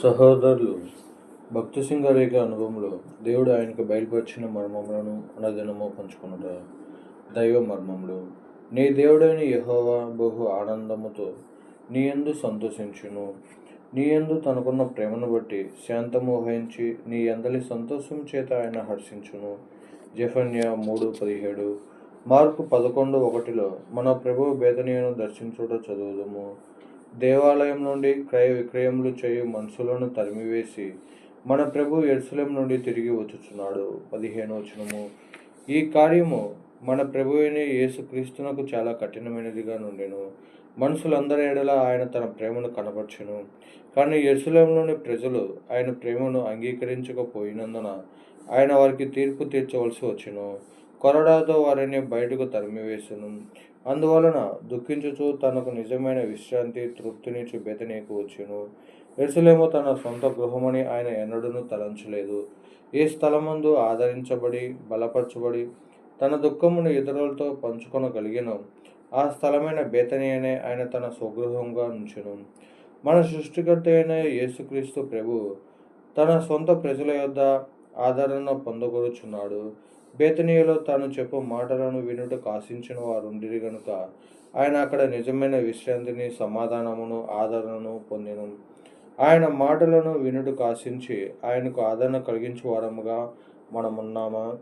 సహోదరులు భక్తి సింగారేఖ అనుభవంలో దేవుడు ఆయనకు బయలుపరిచిన మర్మములను అనదినము పంచుకునుట దైవ మర్మములు. నీ దేవుడైన యహోవా బహు ఆనందముతో నీ ఎందు సంతోషించును. నీ యందు తనకున్న ప్రేమను బట్టి శాంతము వహించి నీ అందలి సంతోషం చేత ఆయన హర్షించును. జఫన్య మూడు పదిహేడు. మార్పు పదకొండు ఒకటిలో మన ప్రభు బేదనీయను దర్శించుట చదువుదము. దేవాలయం నుండి క్రయ విక్రయములు చేయు మనుషులను తరిమివేసి మన ప్రభు ఎరుసలం నుండి తిరిగి వచ్చుచున్నాడు. పదిహేను వచనము. ఈ కార్యము మన ప్రభు అయిన యేసుక్రీస్తునకు చాలా కఠినమైనదిగా నుండెను. మనుషులందరి ఎడల ఆయన తన ప్రేమను కనపరచును కానీ ఎరుసలంలోని ప్రజలు ఆయన ప్రేమను అంగీకరించకపోయినందున ఆయన వారికి తీర్పు తీర్చవలసి వచ్చును. కొరడాతో వారిని బయటకు తరిమివేసను. అందువలన దుఃఖించుచు తనకు నిజమైన విశ్రాంతి తృప్తిని చూపెతనీకు వచ్చును. ఎరుసలేము తన సొంత గృహమని ఆయన ఎన్నడూ తలంచలేదు. ఏ స్థలమందు ఆదరించబడి బలపరచబడి తన దుఃఖమును ఇతరులతో పంచుకొనగలిగిన ఆ స్థలమైన బేతని ఆయన తన స్వగృహంగా ఉంచును. మన సృష్టికర్త అయిన యేసుక్రీస్తు ప్రభు తన సొంత ప్రజల యొద్ద ఆదరణ పొందగొరుచున్నాడు. బేతనీయులో తాను చెప్పు మాటలను వినుటకు ఆశించిన వారుండిరి గనుక. ఆయన అక్కడ నిజమైన విశ్రాంతిని సమాధానమును ఆదరణను పొందిను. ఆయన మాటలను వినుటకు ఆశించి ఆయనకు ఆదరణ కలిగించు వారముగా మనమున్నామా?